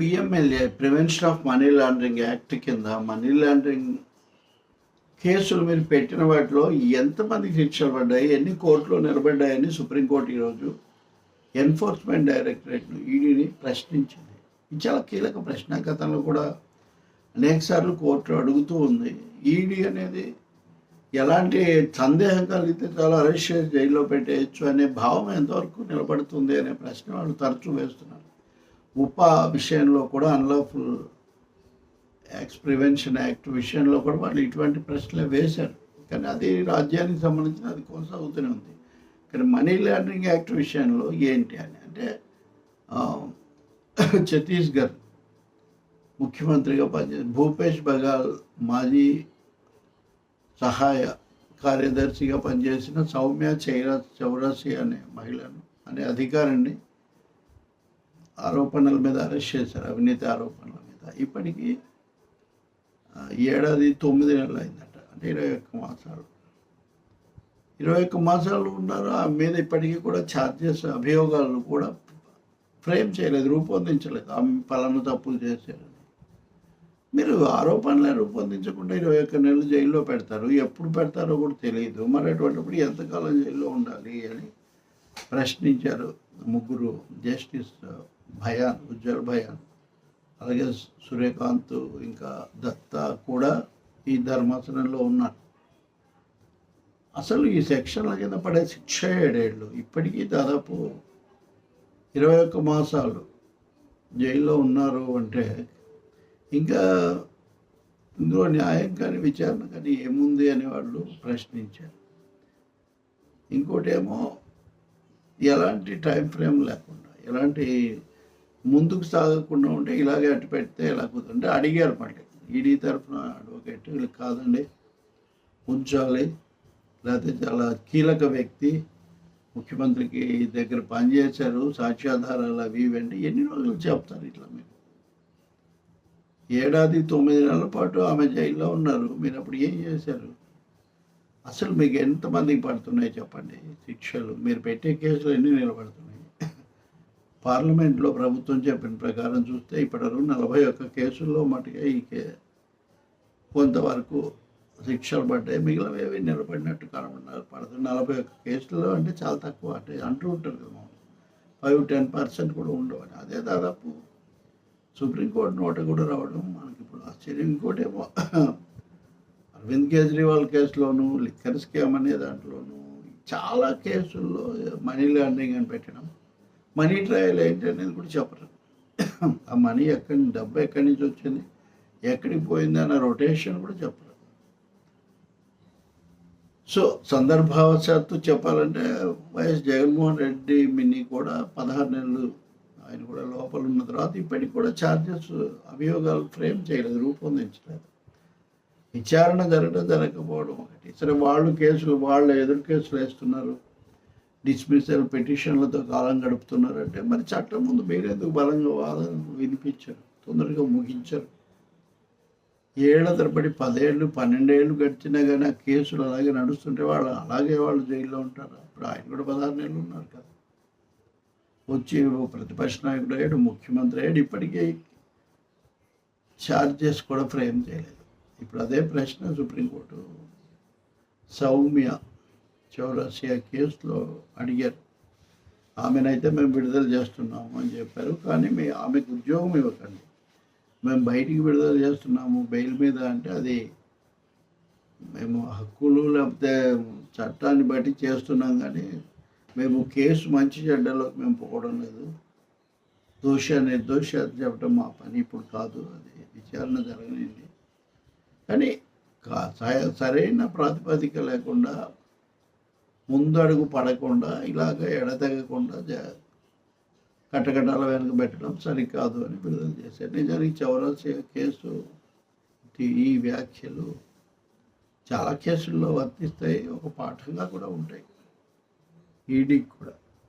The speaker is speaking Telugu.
PMLA prevention of money laundering act కింద మనీ లాండరింగ్ కేసులు మీరు పెట్టిన వాటిలో ఎంతమందికి శిక్షలు పడ్డాయి ఎన్ని కోర్టులో నిలబడ్డాయని సుప్రీంకోర్టు ఈరోజు ఎన్ఫోర్స్మెంట్ డైరెక్టరేట్ను ఈడీని ప్రశ్నించింది. ఇది చాలా కీలక ప్రశ్న. గతంలో కూడా అనేకసార్లు కోర్టు అడుగుతూ ఉంది. ఈడీ అనేది ఎలాంటి సందేహం కలిగితే చాలా అరెస్ట్ చేసి జైల్లో పెట్టేయచ్చు అనే భావం ఎంతవరకు నిలబడుతుంది అనే ప్రశ్న వాళ్ళు తరచూ వేస్తున్నారు. ఉప విషయంలో కూడా అన్లాఫుల్ యాక్ట్స్ ప్రివెన్షన్ యాక్ట్ విషయంలో కూడా వాళ్ళు ఇటువంటి ప్రశ్నలే వేశారు. కానీ అది రాజ్యానికి సంబంధించిన అది కొనసాగుతూనే ఉంది. కానీ మనీ లాండరింగ్ యాక్ట్ విషయంలో ఏంటి అని అంటే ఛత్తీస్గఢ్ ముఖ్యమంత్రిగా పనిచేసి భూపేష్ బగాల్ మాజీ సహాయ కార్యదర్శిగా పనిచేసిన సౌమ్య చైరా చౌరాసి అనే మహిళను అనే అధికారిని ఆరోపణల మీద అరెస్ట్ చేశారు అవినీతి ఆరోపణల మీద. ఇప్పటికీ ఏడాది తొమ్మిది నెలలు అయిందట. అంటే ఇరవై ఒక్క మాసాలు. ఇరవై ఒక్క మాసాలు ఉన్నారు? ఆ మీద ఇప్పటికీ కూడా ఛార్జెస్ అభియోగాలను కూడా ఫ్రేమ్ చేయలేదు రూపొందించలేదు. ఆమె పలానా తప్పులు చేశారని. మీరు ఆరోపణలే రూపొందించకుండా ఇరవై ఒక్క నెలలు జైల్లో పెడతారు. ఎప్పుడు పెడతారో కూడా తెలియదు మరి అటువంటిప్పుడు ఎంతకాలం జైల్లో ఉండాలి అని ప్రశ్నించారు. ముగ్గురు జస్టిస్ భయాన్ ఉజ్వల్ భయాన్ అలాగే సూర్యకాంత్ ఇంకా దత్తా కూడా ఈ ధర్మాసనంలో ఉన్నారు. అసలు ఈ సెక్షన్ల కింద పడే శిక్ష ఏడేళ్ళు? ఇప్పటికీ దాదాపు ఇరవై ఒక్క మాసాలు జైల్లో ఉన్నారు అంటే ఇంకా ఇందులో న్యాయం కానీ విచారణ కానీ ఏముంది అని వాళ్ళు ప్రశ్నించారు. ఇంకోటేమో ఎలాంటి టైం ఫ్రేమ్ లేకుండా ఎలాంటి ముందుకు సాగకుండా ఉంటే ఇలాగే అటు పెడితే ఎలా కుదురుంటే అడిగారు మళ్ళీ. ఈడీ తరఫున అడ్వకేట్ వీళ్ళకి కాదండి ఉంచాలి. లేకపోతే చాలా కీలక వ్యక్తి ముఖ్యమంత్రికి దగ్గర పనిచేశారు సాక్ష్యాధారాలు అవి ఇవ్వండి ఎన్ని రోజులు చెప్తారు ఇట్లా మీరు? ఏడాది తొమ్మిది నెలల పాటు ఆమె జైల్లో ఉన్నారు మీరు అప్పుడు ఏం చేశారు? అసలు మీకు ఎంతమందికి పడుతున్నాయి చెప్పండి. శిక్షలు. మీరు పెట్టే కేసులు ఎన్ని నిలబడుతున్నాయి? పార్లమెంట్లో ప్రభుత్వం చెప్పిన ప్రకారం చూస్తే ఇప్పటివరకు నలభై ఒక్క కేసుల్లో మటుగా ఈ కే కొంతవరకు శిక్షలు పడ్డాయి. మిగిలినవి నిలబడినట్టు కనబడినారు. పడుతుంది నలభై ఒక్క కేసుల్లో అంటే చాలా తక్కువ. అంటే అంటూ ఉంటారు కదా ఫైవ్ టెన్ పర్సెంట్ కూడా ఉండవని. అదే దాదాపు సుప్రీంకోర్టు నోట కూడా రావడం మనకి ఇప్పుడు ఆశ్చర్యం. ఇంకోటి ఏమో అరవింద్ కేజ్రీవాల్ కేసులోను లిక్కర్ స్కామ్ అనే దాంట్లోను చాలా కేసుల్లో మనీ లాండరింగ్ అని పెట్టడం మనీ ట్రయల్ ఏంటి అనేది కూడా చెప్పరు. ఆ మనీ ఎక్కడి డబ్బు ఎక్కడి నుంచి వచ్చింది ఎక్కడికి పోయింది అన్న రొటేషన్ కూడా చెప్పరు. సో సందర్భావశాత్తు చెప్పాలంటే వైఎస్ జగన్మోహన్ రెడ్డి మిన్ని కూడా పదహారు నెలలు ఆయన కూడా లోపల ఉన్న తర్వాత ఇప్పటికి కూడా ఛార్జెస్ అభియోగాలు ఫ్రేమ్ చేయలేదు రూపొందించలేదు. విచారణ జరగడం జరగకపోవడం ఒకటి. సరే వాళ్ళు కేసులు వాళ్ళు ఎదురు కేసులు వేస్తున్నారు. డిస్మిసల్ పిటిషన్లతో కాలం గడుపుతున్నారంటే మరి చట్టం ముందు మీరెందుకు బలంగా వాదన వినిపించరు? తొందరగా ముగించరు. ఏళ్ళ తరబడి పదేళ్ళు పన్నెండేళ్ళు గడిచినా కానీ ఆ కేసులు అలాగే నడుస్తుంటే వాళ్ళు అలాగే వాళ్ళు జైల్లో ఉంటారు. ఇప్పుడు ఆయన కూడా పదహారు నెలలు ఉన్నారు కదా. వచ్చి ప్రతిపక్ష నాయకుడు అయ్యాడు ముఖ్యమంత్రి అయ్యాడు. ఇప్పటికే ఛార్జెస్ కూడా ఫ్రేమ్ చేయలేదు. ఇప్పుడు అదే ప్రశ్న సుప్రీంకోర్టు. సౌమ్య చౌరసియా కేసులో అడిగారు. ఆమెనైతే మేము విడుదల చేస్తున్నాము అని చెప్పారు. కానీ మీ ఆమెకు ఉద్యోగం ఇవ్వకండి. మేము బయటికి విడుదల చేస్తున్నాము. బెయిల్ మీద అంటే అది మేము హక్కులు లేకపోతే చట్టాన్ని బట్టి చేస్తున్నాం కానీ మేము కేసు మంచి చెడ్డలోకి మేము పోవడం లేదు. దోష నిర్దోష చెప్పడం మా పని ఇప్పుడు కాదు. అది విచారణ జరగనింది. కానీ కా- స- సరైన ప్రాతిపదిక లేకుండా ముందడుగు పడకుండా ఇలాగ ఎడతెగకుండా జ- కట్టకట్టాల వెనక పెట్టడం సరికాదు అని విడుదల చేశారు. నిజానికి చౌరాసి కేసు ఈ వ్యాఖ్యలు చాలా కేసుల్లో వర్తిస్తాయి. ఒక పాఠంగా కూడా ఉంటాయి. ఈడీకి కూడా.